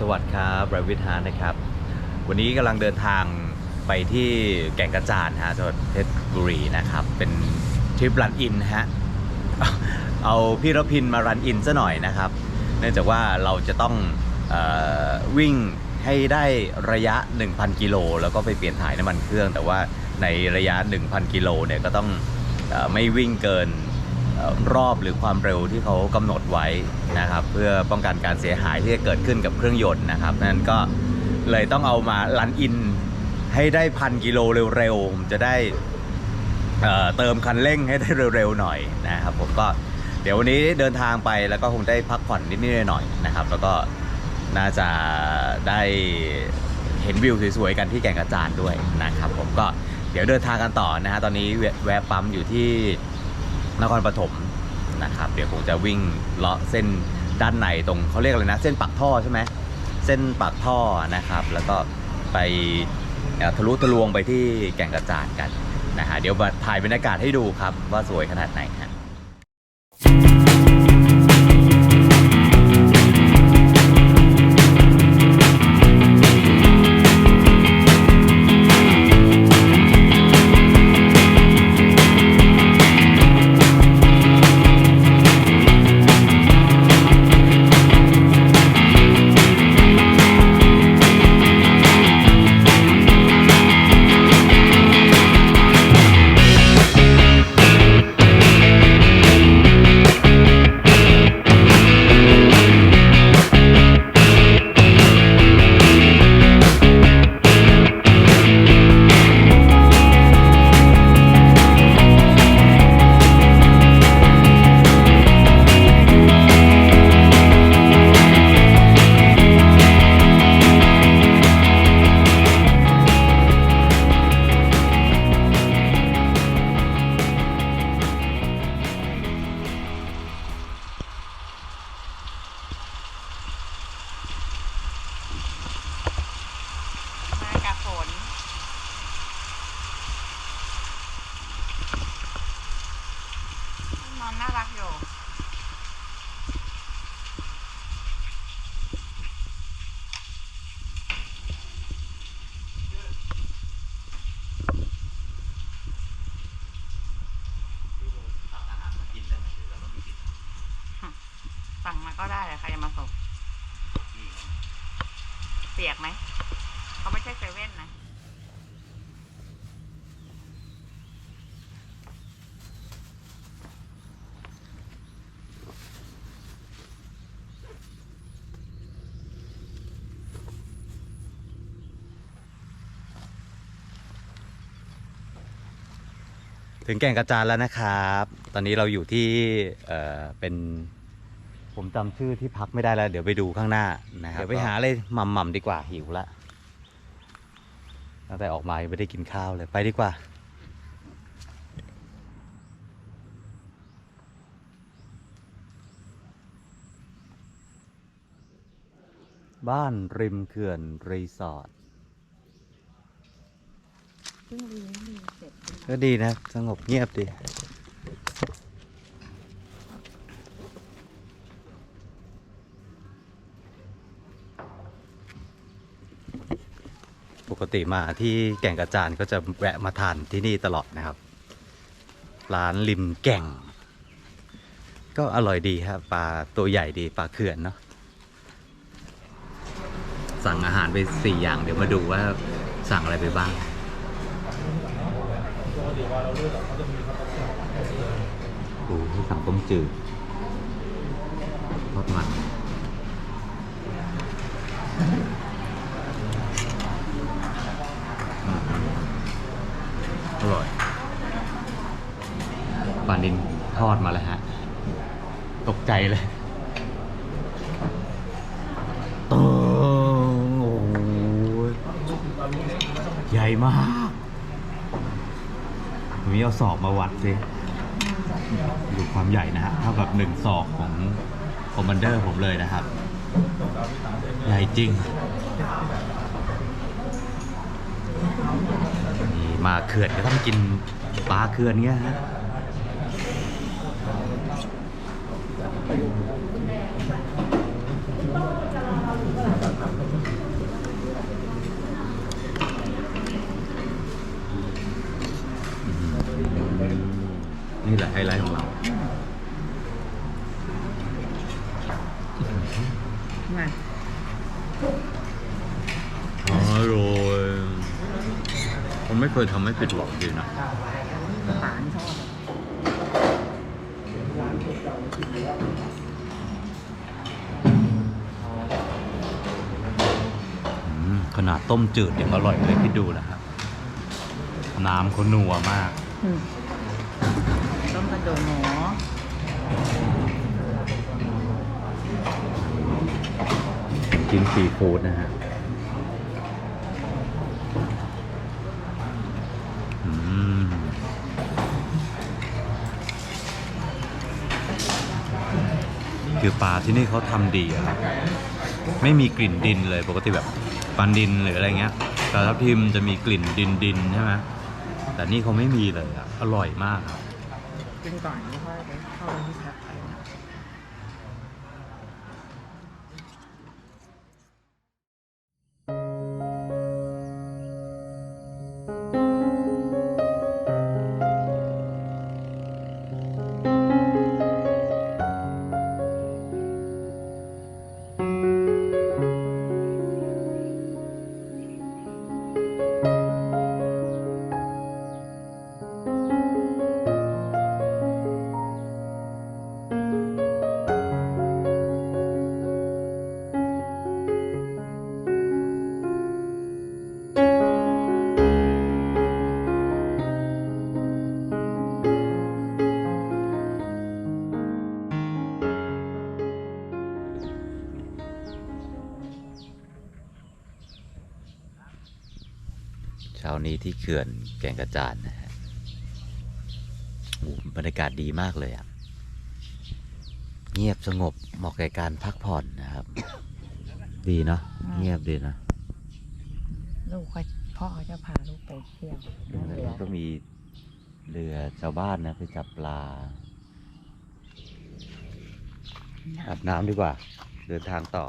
สวัสดีครับไรวิทฮานะครับ วันนี้กำลังเดินทางไปที่แก่งกระจานฮะจังหวัดเพชรบุรีนะครับ เป็นทริปรันอินฮะ เอาพี่รพินมารันอินซะหน่อยนะครับ เนื่องจากว่าเราจะต้องออวิ่งให้ได้ระยะ 1,000 กิโลแล้วก็ไปเปลี่ยนถ่ายน้ำมันเครื่อง แต่ว่าในระยะ 1,000 กิโลเนี่ยก็ต้องออไม่วิ่งเกิน รอบหรือความเร็วที่เขากำหนดไว้นะครับ เพื่อป้องกันการเสียหายที่จะเกิดขึ้นกับเครื่องยนต์นะครับนั้นก็เลยต้องเอามารันอินให้ได้พันกิโลเร็วๆผมจะได้เติมคันเร่งให้ได้เร็วๆหน่อยนะครับผมก็เดี๋ยววันนี้เดินทางไปแล้วก็คงได้พักผ่อนนิดๆหน่อยๆนะครับ แล้วก็น่าจะได้เห็นวิวสวยๆกันที่แก่งกระจานด้วยนะครับ ผมก็เดี๋ยวเดินทางกันต่อนะฮะตอนนี้แวะปั๊มอยู่ที่ นครปฐมนะครับ เดี๋ยวคงจะวิ่งเลาะเส้นด้านในตรงเขาเรียกอะไรนะ เส้นปากท่อใช่ไหมเส้นปากท่อนะครับ แล้วก็ไปทะลุทะลวงไปที่แก่งกระจานกันนะฮะเดี๋ยวถ่ายบรรยากาศให้ดูครับว่าสวยขนาดไหนฮะ ใครจะมาส่งเปียกไหมเขาไม่ใช่เซเว่นนะถึงแก่งกระจานแล้วนะครับ ตอนนี้เราอยู่ที่เเป็น ผมจำชื่อที่พักไม่ได้แล้ว เดี๋ยวไปดูข้างหน้านะครับเดี๋ยวไปหาอะไรหม่ำๆดีกว่าหิวละตั้งแต่ออกมายังไม่ได้กินข้าวเลยไปดีกว่า บ้านริมเขื่อนรีสอร์ทเพิ่งรีนรีเสร็จก็ดีนะ สงบเงียบดี ปกติมาที่แก่งกระจานก็จะแวะมาทานที่นี่ตลอดนะครับ ร้านริมแก่ง ก็อร่อยดีครับปลาตัวใหญ่ดีปลาเขื่อนเนาะสั่งอาหารไปสี่อย่างเดี๋ยวมาดูว่าสั่งอะไรไปบ้าง โอ้ให้สั่งต้มจืดทอดมันอืม อร่อยปลานินทอดมาแล้วฮะ ตกใจเลยโอ้โหใหญ่มากมีเอาสอบมาวัดสิดูความใหญ่นะฮะ เท่ากับหนึ่งศอกของคอมมานเดอร์ผมเลยนะครับ ใหญ่จริง มาเขื่อนก็ต้องกินปลาเขื่อนเงี้ยฮะนี่แหละไฮไลท์ของเราไง ผมไม่เคยทำให้ผิดหวังจริงนะฝานชอบอืมขนาดต้มจืดยังอร่อยเลยคิดดูนะครับ น้ำเขานัวมากอืมต้มกระดูกหมูกินซีฟู้ดนะฮะ คือปลาที่นี่เขาทำดีอะครับไม่มีกลิ่นดินเลยปกติแบบปันดินหรืออะไรเงี้ยแต่ทับทิมจะมีกลิ่นดินดินใช่ไหมแต่นี่เขาไม่มีเลยอะอร่อยมากครับกินก่อนแล้วค่อยไปเข้าไปที่พัก ช้านี้ที่เขื่อนแก่งกระจานนะฮะโอ้โหบรรยากาศดีมากเลยอะเงียบสงบเหมาะแก่การพักผ่อนนะครับ ดีเนาะเงียบดีนะลูกเขาพ่อเขาจะพาลูกไปเที่ยวนั่นแล้เรือวก็มีเรือชาวบ้านนะไปจับปลาอาบน้ำดีกว่า เดินทางต่อ